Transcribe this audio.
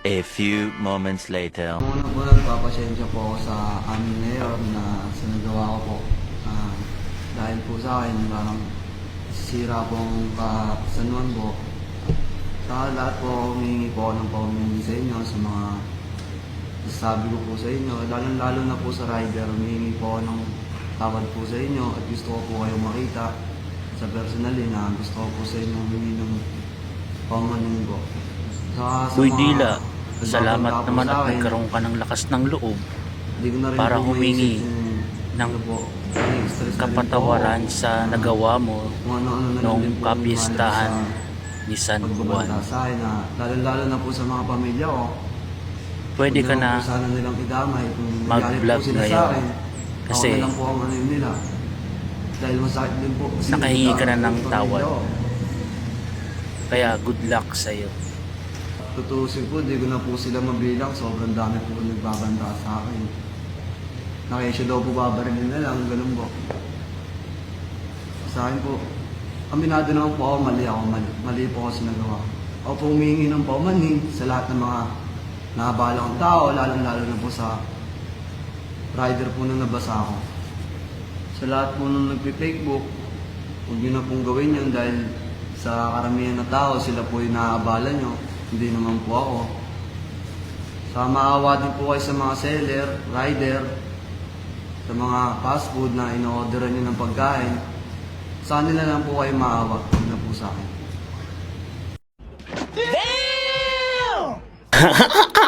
A few moments later. Una po nagpapasensya po ako sa amin ngayon na sa nagawa ko po. Ah, dahil po sa akin, parang sira po kasanuan po. Sa lahat po, humingi po ako ng paumingi sa inyo sa mga sabi ko po sa inyo. Lalo-lalo na po sa rider, humingi po ako ng tawad po sa inyo at gusto ko po kayong makita sa personally na gusto ko po sa inyo humingi ng paumanin po. Uy, Dila, salamat naman at nagkaroon ka ng lakas ng loob para humingi ng kapatawaran sa nagawa mo noong kapistahan ni sa San Juan. lalo-lalo na po sa mga pamilya ko. Pwede Huwag ka na mag-vlog ngayon. Kasi ano. Dahil masakit din po. Nakahingi ka na ng tawad. ko. kaya good luck sa'yo. Tutusin po, di ko na po sila mabilang. Sobrang dami po nagbabanta sa akin. Nakisya daw po babarilin na lang, ganun po. Sa akin po, aminado naman po ako, mali ako, mali, mali po ako sa nagawa. Ako po humingi ng paumanhin sa lahat ng mga nabalang tao, lalong-lalo na po sa rider po na nabasa ako. Sa lahat po nung nagpi-fakebook, huwag nyo na pong gawin yun dahil sa karamihan na tao, sila po yung naaabala nyo. Hindi naman po ako. Sa maawa din po kayo sa mga seller, rider, sa mga fast food na ino-orderan nyo ng pagkain. Sa kanila lang po kayo maawa, huwag na po sa akin.